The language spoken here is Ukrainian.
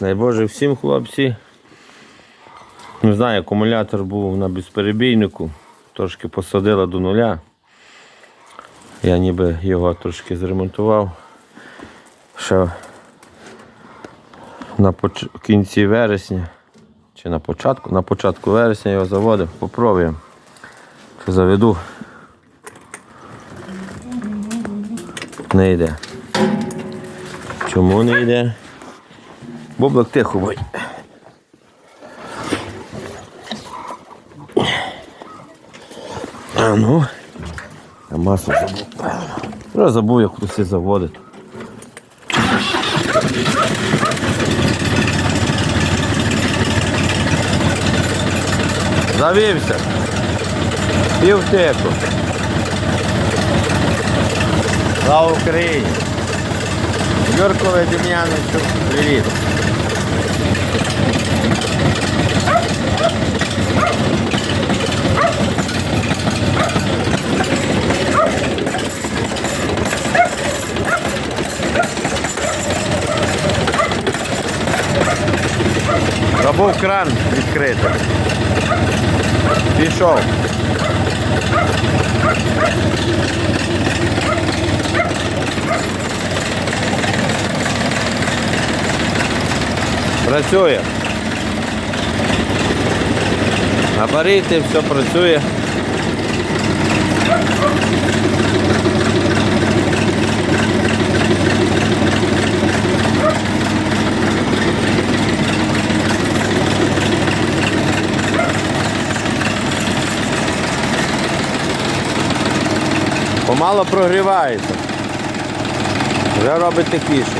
Дай Боже всім хлопці. Не знаю, акумулятор був на безперебійнику, трошки посадила до нуля. Я ніби його трошки зремонтував. Ще на поч... кінці вересня чи на початку, на початку вересня його заводив. Попробуємо. Чи заведу. Не йде. Чому не йде? Бублик тихо будь. А ну. А масло забув. Я забув, як хтось заводить. Завівся. Півтеку. Слава Україні! Юркове Дем'яничу, привіт. Забув кран відкрити. Пішов. Працює. Габарити, все працює. Помало прогрівається. Вже робить тихіше.